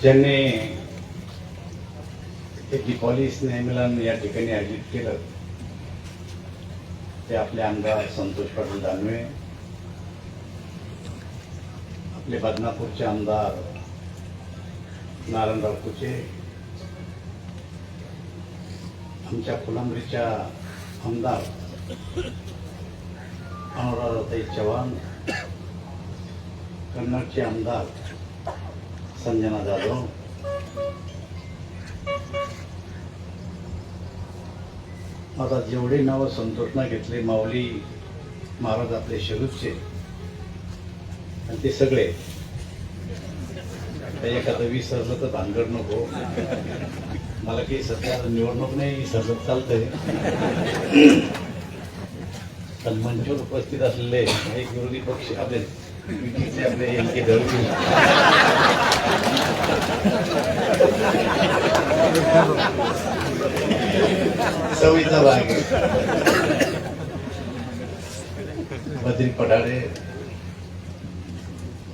ज्यांनी हे दीपावली स्नेहमिलन या ठिकाणी आयोजित केलं ते आपले आमदार संतोष पाटील दानवे आपले बदनापूरचे आमदार नारायणराव कुचे आमच्या फुलांबरीच्या आमदार अनुराधाताई चव्हाण कन्नडचे आमदार संजना जाधव. आता जेवढे नावं संतोषना घेतले माऊली महाराज आपले शरूरचे आणि ते सगळे. एखादं विसरलं तर भानगड नको. मला काही सध्या निवडणूक नाही विसरलं चालतंय. पण मंचवर उपस्थित असलेले एक विरोधी पक्ष आपले युतीचे आपले एल के सवयीचा भाग बद्री पठाडे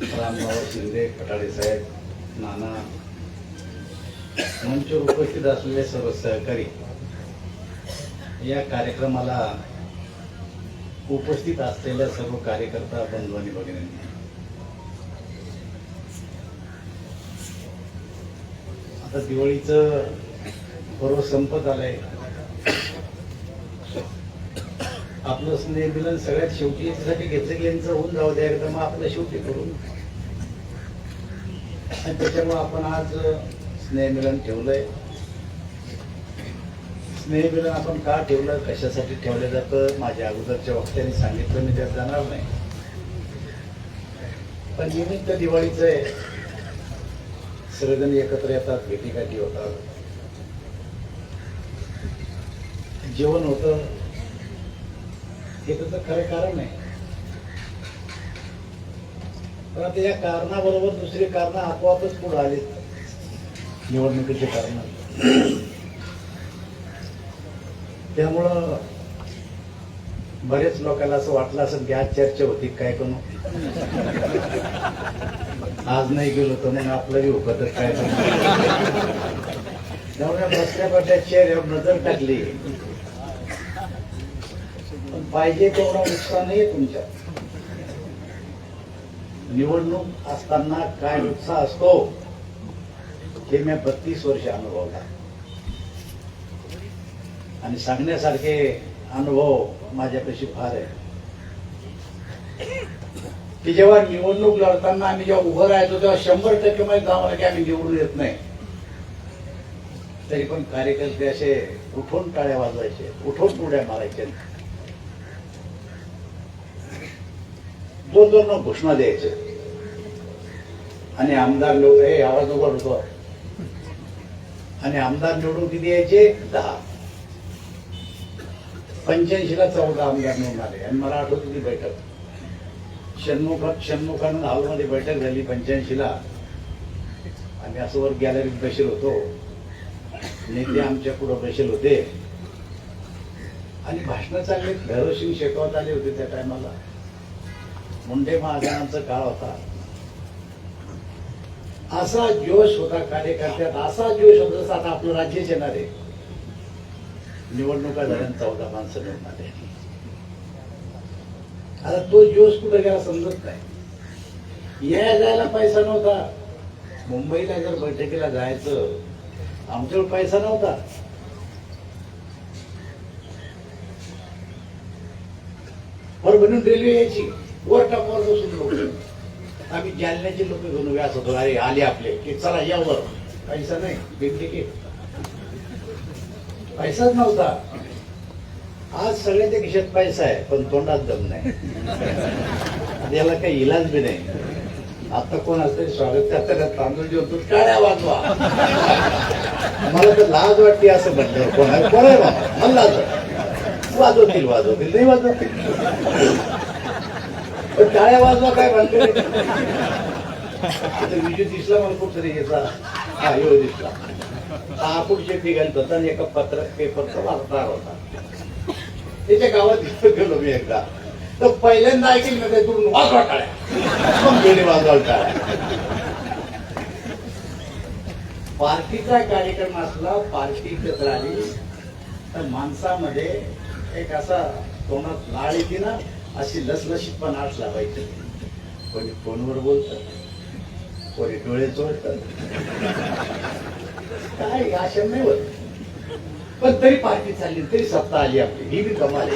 रामभाऊ शिंदे पठाडे साहेब नाना मंचावर उपस्थित असलेले सर्व सहकारी या कार्यक्रमाला उपस्थित असलेल्या सर्व कार्यकर्ता बंधू आणि भगिनी. आता दिवाळीचं पर्व संपत आलंय. आपलं स्नेहमिलन सगळ्यात शेवटी याच्यासाठी घेतलं की यांचं होऊन जाऊ द्या एकदा मग आपलं शेवटी करून. आणि त्याच्यामुळे आपण आज स्नेहमिलन ठेवलंय. स्नेहमिलन आपण का ठेवलं? कशासाठी ठेवलं जातं? माझ्या अगोदरच्या वक्त्याने सांगितलं मी त्यात जाणार नाही. पण निमित्त दिवाळीचं आहे. सर्वजण एकत्र येतात भेटीगाठी होतात. जेवण होतं. हे त्याचं खरं कारण आहे. पण आता या कारणाबरोबर दुसरी कारण आपोआपच पुढे आली निवडणुकीचे कारण. त्यामुळं बरेच लोकांना असं वाटलं असं गॅस चर्चा होती काय करू आज नाही गेलो तर मग आपलं बी तर काय त्यामुळे बसल्या बसल्या चेहऱ्यावर नजर टाकली. पण पाहिजे तेवढा नुकसान नाहीये तुमच्या निवडणूक असताना काय नुकसान असतो हे मी बत्तीस वर्ष अनुभवला आणि सांगण्यासारखे अनुभव माझ्यापाशी फार आहे की जेव्हा निवडणूक लढताना आम्ही जेव्हा उभं राहायचो तेव्हा शंभर टक्के माहिती आम्हाला की आम्ही निवडून येत नाही. तरी पण कार्यकर्ते असे उठून टाळ्या वाजवायचे उठून उड्या मारायचे. दोन दोन घोषणा द्यायचे. आणि आमदार लोक हे आवाज उभा होतो आणि आमदार निवडून किती यायचे दहा. पंच्याऐंशीला चौदा आमदार निवडून आले. आणि मला आठवत होती बैठक. षण्मुख षण्मुखानंद हॉलमध्ये बैठक झाली पंच्याऐंशीला. आम्ही असं वर गॅलरीत बसेल होतो. नेते आमच्या पुढं बसेल होते. आणि भाषणं चांगली भैरवसिंग शेकावत आले होते त्या टायमाला मुंडे महाजनांचा काळ होता. असा जोश होता कार्यकर्त्यात. असा जोश होता जसं आता आपलं राज्यच येणार आहे. निवडणुका झाल्या चौदा माणसं निवडून आहे आता तो जोश कुठे गेला समजत नाही. या जायला पैसा नव्हता. मुंबईला जर बैठकीला जायचं आमच्याकडे पैसा नव्हता. परभणीहून रेल्वे यायची. वर टाकावर बसून लोक. आम्ही जालन्याचे लोक घेऊन व्यास होतो. अरे आले आपले. की चला यावर पैसा नाही. बिग तिकीट पैसाच नव्हता. आज सगळ्याच्या खिशात पैसा आहे पण तोंडात दम नाही. याला काही इलाज बी नाही. आता कोण असते स्वागत करताना तांदूळ जेवतो टाळ्या वाजवा. मला तर लाज वाटते असं म्हटलं कोण आहे? कोण आहे बाबा? मला लाज वाजवतील वाजवतील नाही वाजवतील. पण टाळ्या वाजवा काय म्हणतो विजय दिसला मला कुठतरी याचा. हा येऊ दिसला. हा आपण शेती घालत होता आणि एका पत्र पेपरचा वाचणार होता. त्याच्या गावात गेलो मी एकदा. तर पहिल्यांदा ऐकेल ना काय करून वाजवा पार्टीचा कार्यक्रम असला पार्टी एकत्र आली तर माणसामध्ये एक असा तोंडात लाळ येते ना अशी लसलशीतपणा आठ लावायची. कोणी फोनवर बोलत कोणी डोळे चोळत काय आशा नाही होत पण तरी पार्टी चालली तरी सत्ता आली आपली. ही बी कमाल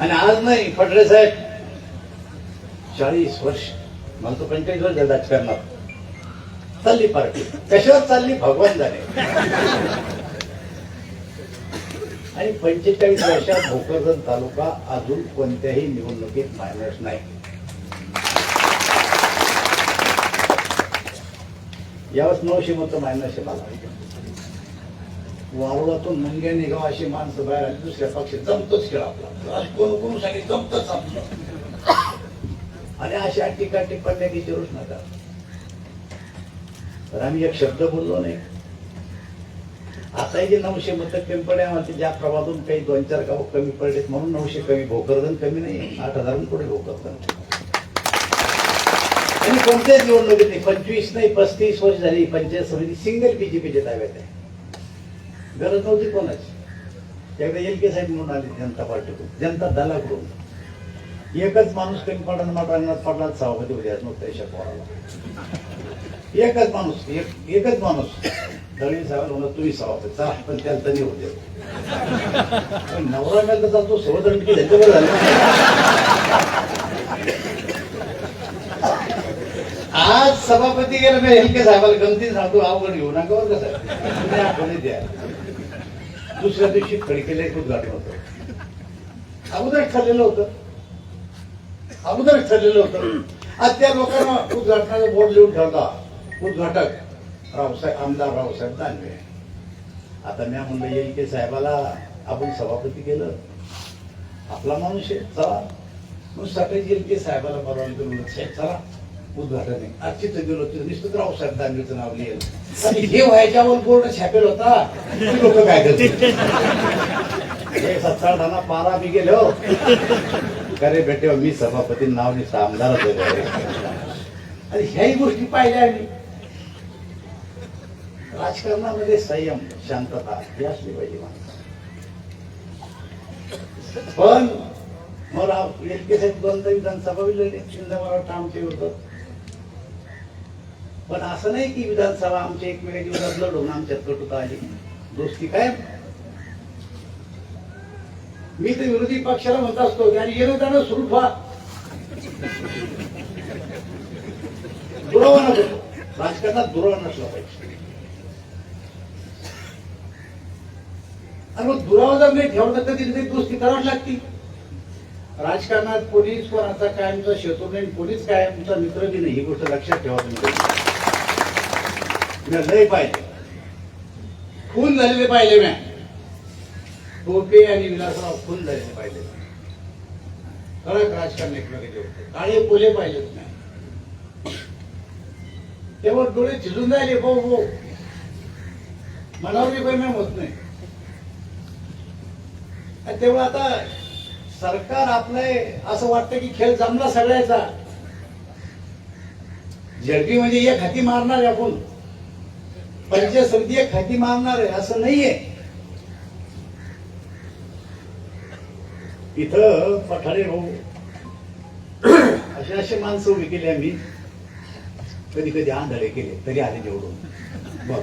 आणि आज नाही फडरे साहेब चाळीस वर्ष मला तो पंचेचाळीस वर्ष झालं राजकारणात. चालली पार्टी. कशावर चालली? भगवान झाले आणि पंचेचाळीस वर्षात भोकरदन तालुका अजून कोणत्याही निवडणुकीत मायनस नाही. यावेळेस नऊशे मतं मायनस आहे वारुळातून मुंग्या निघाव अशी माणसं बाहेर आली दुसऱ्या पक्षात जमतोच खेळ आपला. आज कोण कोण सांगितलं जमतच आपलं. आणि अशा टीका टिप्पण्या की जरूर नका. तर आम्ही एक शब्द बोललो नाही. आताही जे नऊशे मतं कमी पडले आम्हाला ज्या प्रभातून काही दोन चार गाव कमी पडलेत म्हणून नऊशे कमी भोकरदन कमी नाही आठ हजारून पुढे भोकरदन. आणि कोणत्याच निवडणुकीत नाही पंचवीस नाही पस्तीस वर्ष झाली पंचायत समिती सिंगल बीजेपीच्या ताब्यात आहे. गरज नव्हती कोणाची. एकदा एल के साहेब म्हणून आले जनता पार्टीकडून जनता दलाकडून. एकच माणूस कमी पडला मात्र रंगणात पडला सभापती उद्या नव्हतं त्याच्या पोराला. एकच माणूस एक एकच माणूस. दळवी साहेब म्हणून तुम्ही सभापती चा पण त्याला तरी होते नवरा मेल तो सोबत की झालं. आज सभापती गेला मी एल के साहेबाला गमती सांगतो अवघड घेऊ नका बरं कसं तुम्ही आठवणी द्या. दुसऱ्या दिवशी खडकेला एक उद्घाटन होतं. अगोदर ठरलेलं होतं. अगोदर ठरलेलं होतं. आज त्या लोकांना उद्घाटनाचा बोर्ड लिहून ठेवला. उद्घाटक रावसाहेब आमदार रावसाहेब दानवे. आता मी म्हणलं येईल के साहेबाला आपण सभापती केलं. आपला माणूस आहे चला. मग सकाळी येईल के साहेबाला परवानगी साहेब चला. उद्घाटन आहे आजची तर गेलो तिथं निश्चित रावसाहेब दानवेचं नाव लिहिलं. आणि हे व्हायच्यावर बोर्ड छापेल होता. लोक काय करते हे सत्तावन्ना पारा मी गेलो. अरे बेटे मी सभापती नाव नाही आमदारच आहे आणि ह्याही गोष्टी पाहिल्या आम्ही. राजकारणामध्ये संयम शांतता ही असली पाहिजे माणसं. पण मला एल के साहेब दोनदा विधानसभा विलगली शिंदे मला वाटतं आमचे होतं. पण असं नाही की विधानसभा आमच्या एकमेकांच्या विरोधात लढून आमच्यात कटुता आली. दोस्ती काय मी तर विरोधी पक्षाला म्हणत असतो की आणि येणं जाणं सुरू व्हा. दुरावा नको. राजकारणात दुरावा नसला पाहिजे. आणि मग दुरावा जर नाही ठेवलं तर तिथे तरी दोस्ती करावी लागती राजकारणात कोणीच कोणाचा कायमचा शत्रू नाही कोणीच कायमचा मित्र बी नाही. ही गोष्ट लक्षात ठेवा तुम्ही. मी लय पाहिले खून झालेले पाहिले म्या. टोपे आणि विलासराव खून झालेले पाहिले. कडक राजकारण एकमेकांचे होते. काळे पोले पाहिलेत नाही तेव्हा डोळे झिजून राहिले भाऊ भाऊ मनावर परिणाम होत नाही. तेव्हा आता सरकार आपलं असं वाटतं की खेळ जमला सगळ्याचा. झडपी म्हणजे एक हाती मारणार आहे आपण. पंचायत समिती एक हाती मारणार आहे असं नाहीये. इथं पठारे भाऊ असे असे माणसं उभी केली आम्ही. कधी कधी आंधळे केले तरी आले निवडून बघ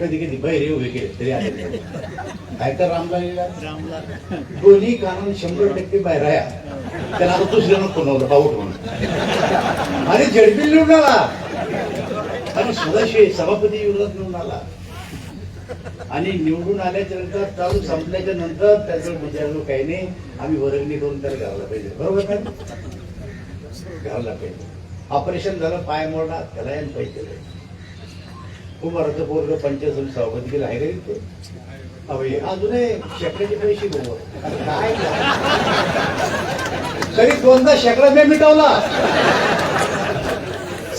कधी कधी बैरे उभे केले तरी आले नाहीतर काय तर रामला रामला दोन्ही कानून शंभर टक्के बाहेर आहे. त्याला आता दुसऱ्यानं पुनवलं पाऊट म्हणून. अरे झडपी निवडून आला आणि सदाशिव सभापती विरोधात निवडून आला. आणि निवडून आल्याच्यानंतर चालू संपल्याच्या नंतर त्याचं म्हणजे विचारलो काही नाही. आम्ही वर्गणी करून त्याला घालला पाहिजे. बरोबर का? घालला पाहिजे. ऑपरेशन झालं पाय मोडला त्याला यायला पाहिजे. खूप कुमाराचं पोरग पंचायत सभापती केला. आहे का इथे? अजूनही शेकड्याचे पैसे बघू काय? तरी दोनदा शेकडा मी मिटवला.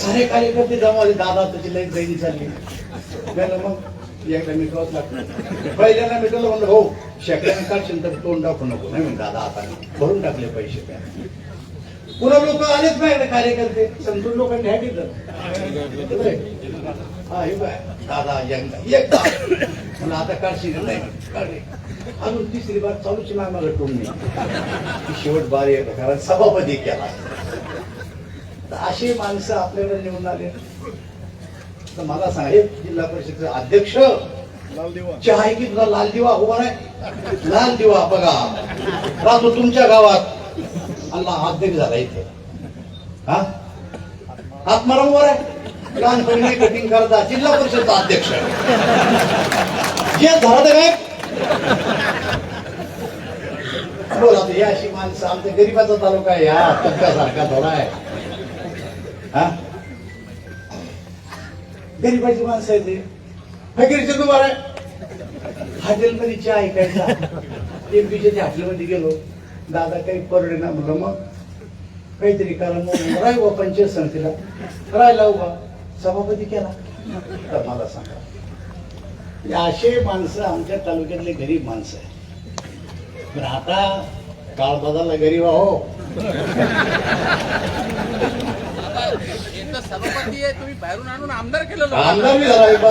सारे कार्यकर्ते जमा झाले दादा तुझी लई दैनी चालली त्याला मग एकदा मिटवाच लागतं. पहिल्यांदा मिटवलं म्हणलं हो शेकड्यानं काढशील तर तोंड दाखवू नको. नाही म्हणजे दादा आता भरून टाकले पैसे त्या. पुन्हा लोक आलेच माझ्याकडे कार्यकर्ते. समजून लोकांनी ह्या घेतलं हा हे दादा यंग एकदा आता काढशील नाही काढले अजून तिसरी बार चालूच नाही मला टोमणी. शेवट बार येत कारण सभापती केला. तर अशी माणसं आपल्याकडे निवडून आले तर मला साहेब जिल्हा परिषदेचे अध्यक्ष चहा आहे की तुझा लाल दिवा उभा आहे लाल दिवा बघा. राहतो तुमच्या गावात अल्ला अध्यक्ष झाला इथे. हा? आत्माराम उभा आहे लहानपणी कटिंग करता जिल्हा परिषदचा अध्यक्ष. जे झालं काय? बोला या अशी माणसं आमच्या गरीबाचा तालुका आहे या तबक्यासारखा थोडा आहे. हा? गरीबाची माणसं आहे ते. फकीरचे तुम्हाला हॉटेलमध्ये चहा ऐकायचा एमपीच्या दिवशी हॉटेलमध्ये गेलो. दादा काही परडे ना म्हणलं मग काहीतरी करा मग. राय बा पंचायत समितीला. राहिला उभा. सभापती केला. तर मला सांगा. असे माणसं आमच्या तालुक्यातले गरीब माणसं आहे पण आता काळ बदलला गरीब आहो. सभापती आहे तुम्ही बाहेरून आणून आमदार केलं आमदार बी झाला एक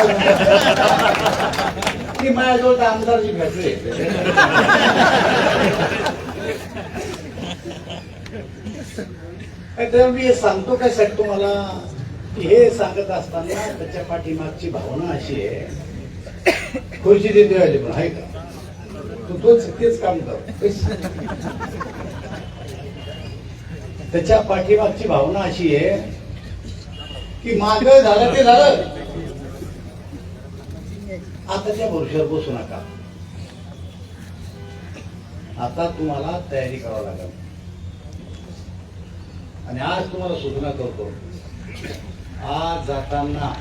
ती माझ्याजवळ आमदार भेटले. तर मी सांगतो काय साहेब तुम्हाला? हे सांगत असताना त्याच्या पाठीमागची भावना अशी आहे. खुर्ची देते आली पण आहे का? तू तोच तेच काम कर. त्याच्या पाठीमागची भावना अशी आहे की माग झालं ते झालं. आता त्या भरोश्यावर बसू नका. आता तुम्हाला तयारी करावी लागेल. आणि आज तुम्हाला सूचना करतो आज जाताना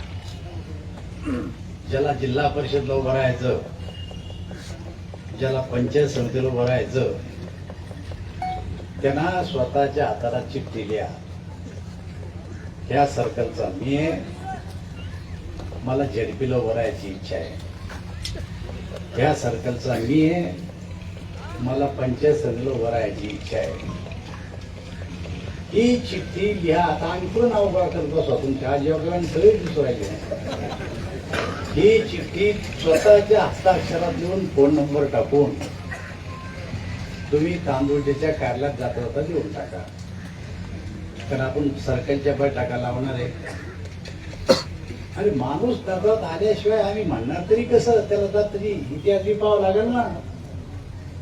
ज्याला जिल्हा परिषदला उभं राहायचं ज्याला पंचायत समितीला उभं राहायचं त्यांना स्वतःच्या हाताला चिठ्ठी लिहा. ह्या सर्कलचा मी मला झेडपीला वरायची इच्छा आहे. ह्या सर्कलचा मी मला पंचायत समितीला वरायची इच्छा आहे. ही चिठ्ठी लिहा. आता आम्ही पूर्ण नाव गोळा करत बसवा तुमच्या सगळे दिसू राहिले. ही चिठ्ठी स्वतःच्या हस्ताक्षरात लिहून फोन नंबर टाकून तुम्ही तांदूळच्या कार्यालयात जाता जाता देऊन टाका. कारण आपण सरकारच्या पाय टाका लावणार आहे. अरे माणूस डब्यात आल्याशिवाय आम्ही म्हणणार तरी कसं? त्याला दात तरी इतिहास पाहावं लागेल ना.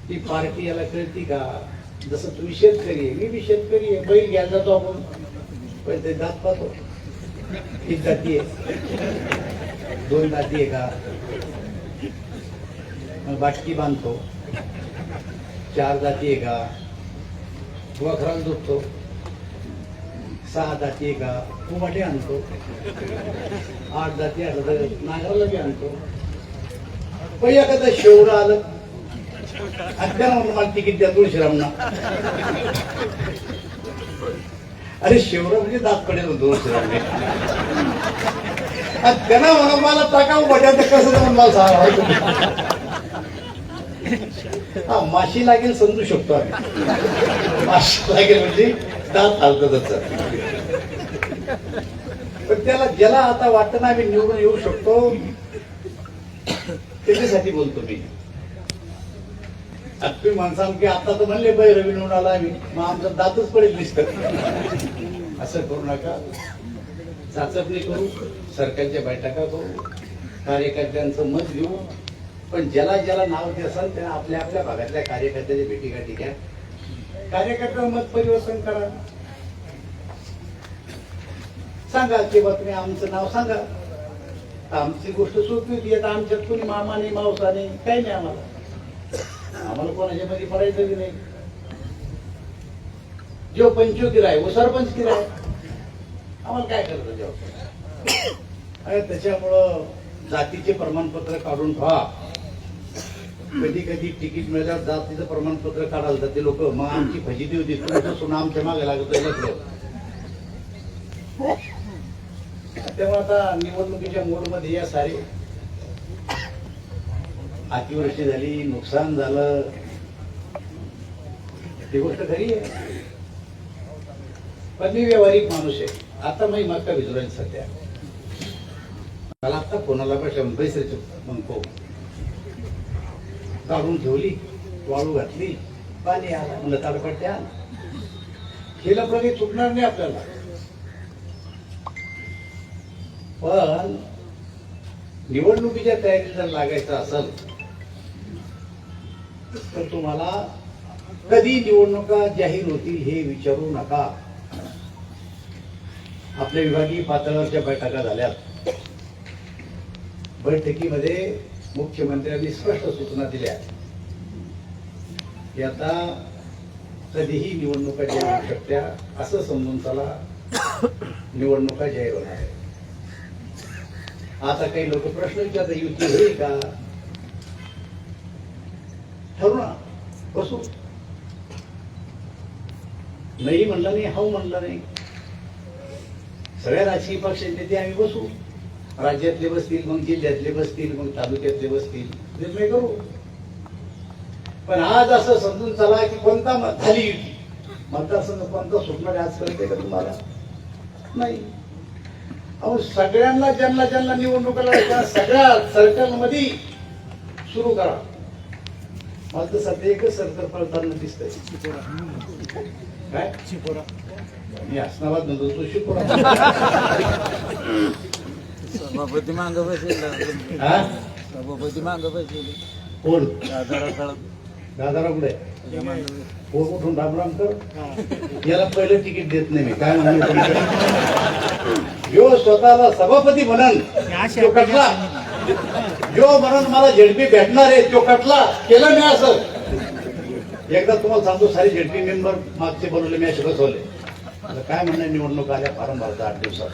ती पार्टी याला कळती का? जसं तुम्ही शेतकरी आहे मी बी शेतकरी आहे बैल घ्यायला जातो आपण. पण ते दात पाहतो. एक जाती आहे. दोन जाती आहे का? मग बाटकी बांधतो. चार जाती आहे का वखराला दुखतो सहा जाती आहे का कुबाटे आणतो. आठ जाती आलं तर नागराला बी आणतो. पहिल्या कदा शेवडं आलं. आणि त्याला मला तिकीट द्या तुळशीरामना. अरे शेवडं म्हणजे दात पडेल होतो तुळशीरामने आणि त्यांना म्हणा मला टाकावं बट्यात कसं मला सांगा हा माशी लागेल समजू शकतो आम्ही. माशी लागेल म्हणजे दात हालतच पण त्याला ज्याला आता वाटत ना आम्ही निवडून येऊ शकतो त्याच्यासाठी बोलतो मी. आता तुम्ही माणसा की आता तर म्हणले बाई रवी निवडून आला आम्ही. मग आमचं दातच पडेल दिसत असं करू नका. चाचपणी करू सरकारच्या बैठका करू कार्यकर्त्यांचं मत घेऊ. पण ज्याला ज्याला नाव ते असेल त्याला आपल्या आपल्या भागातल्या कार्यकर्त्याच्या भेटीगाठी घ्या. कार्यकर्त्यावर मत परिवर्तन करा. सांगा किंवा तुम्ही आमचं नाव सांगा. आमची गोष्ट सोपी होती. आता आमच्यात कोणी मामाने मावसाने काही नाही आम्हाला. आम्हाला कोणाच्या मध्ये पडायचं की नाही. जो पंचो आहे व सरपंच किराय. आम्हाला काय करतो जेव्हा अरे त्याच्यामुळं जातीचे प्रमाणपत्र काढून ठेवा. कधी कधी तिकीट मिळाल्यावर जातीचं प्रमाणपत्र काढायला जाते लोक मग आमची फजिती होती तुमचं सुना आमच्या मागे लागत तेव्हा आता निवडणुकीच्या मोडमध्ये या सारे अतिवृष्टी झाली नुकसान झालं. ती गोष्ट खरी आहे. पण मी व्यावहारिक माणूस आहे. आता मी का भिजवायला सध्या मला आता कोणाला पैसे पैसे म्हणतो काढून ठेवली वाळू घातली पाणी आला म्हणलं ताडपट द्या केलं प्रगती चुकणार नाही आपल्याला. पण निवडणुकीच्या तयारीत जर लागायचं असेल तर तुम्हाला कधी निवडणुका जाहीर होतील हे विचारू नका. आपल्या विभागीय पातळीवरच्या बैठका झाल्यात. बैठकीमध्ये मुख्यमंत्र्यांनी स्पष्ट सूचना दिल्या. आता कधीही निवडणुका जाहीर होऊ शकत्या असं समजून त्याला निवडणुका जाहीर होणार आहे आता काही लोक प्रश्न विचारतात युती होईल का? ठरू ना बसू. नाही म्हणलं नाही हाऊ म्हणलं नाही. सगळ्या राजकीय पक्षांचे ते आम्ही बसू. राज्यातले बसतील मग जिल्ह्यातले बसतील मग तालुक्यातले बसतील. निर्णय करू. पण आज असं समजून चला की कोणता मत झाली युती? मतदारसंघ कोणता सुटणार आज आजपर्यंत का तुम्हाला? नाही. अहो सगळ्यांना ज्यांना ज्यांना निवडणुका लढायच्या सगळ्या सर्कलमध्ये सुरू करा. मला तर सध्या एकच सर्कल पळताना दिसतंय. काय? मी अस्नाबाद नव्हतो तो सभापती मांग बसेल हा? सभापती मांग बसेल. कोण? दादाराव कुठे त्याच्या मागं बसेल. कोण कुठून रामराम कर याला पहिलं तिकीट देत नाही मी. काय म्हणतो जो स्वतःला सभापती म्हणन. तो कटला जो म्हणून मला झेडपी भेटणार आहे. तो कटला केलं मी असं. एकदा तुम्हाला सांगतो सारे झेडपी मेंबर मागचे बनवले मी असे बसवले. आता काय म्हणणं निवडणूक आल्या फारम भरता आठ दिवसात.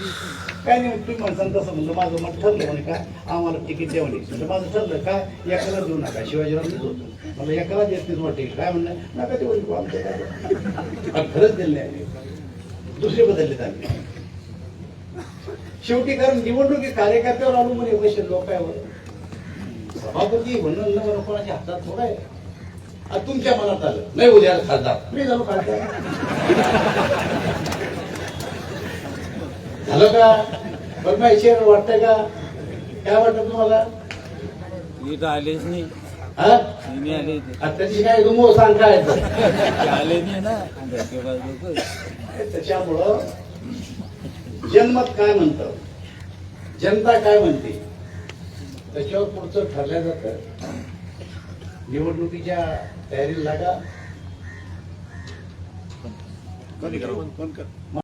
काय नाही तुम्ही म्हणसान तसं म्हणलं माझं मत ठरलं म्हणे काय? आम्हाला तिकीट द्या म्हणे. म्हणजे माझं ठरलं काय? एकाला देऊ नका शिवाजीराव देत. होतो मला एकाला देत नाही तुम्हाला तिकीट. काय म्हणणं नका ते बोलू आमच्या खरंच दिलं नाही आम्ही. दुसरे बदलले आम्ही. शेवटी कारण निवडणुकी कार्यकर्त्यावर अवलंबून आहे पैसे लोकांवर. सभापती म्हणून कोणाच्या हातात थोडं आहे. तुमच्या मनात आलं. नाही उद्या खासदार. मी झालो खासदार. झालं का? बरं माहिती वाटतंय का? काय वाटतं तुम्हाला? इथं आलेच नाही. हा? तिने आले त्याची काय तुमो सांग काय तर. आले नाही ना. त्याच्यामुळं जनमत काय म्हणतं? जनता काय म्हणते? त्याच्यावर पुढचं ठरल्या जातं. निवडणुकीच्या तयारी लागा. कोण कर?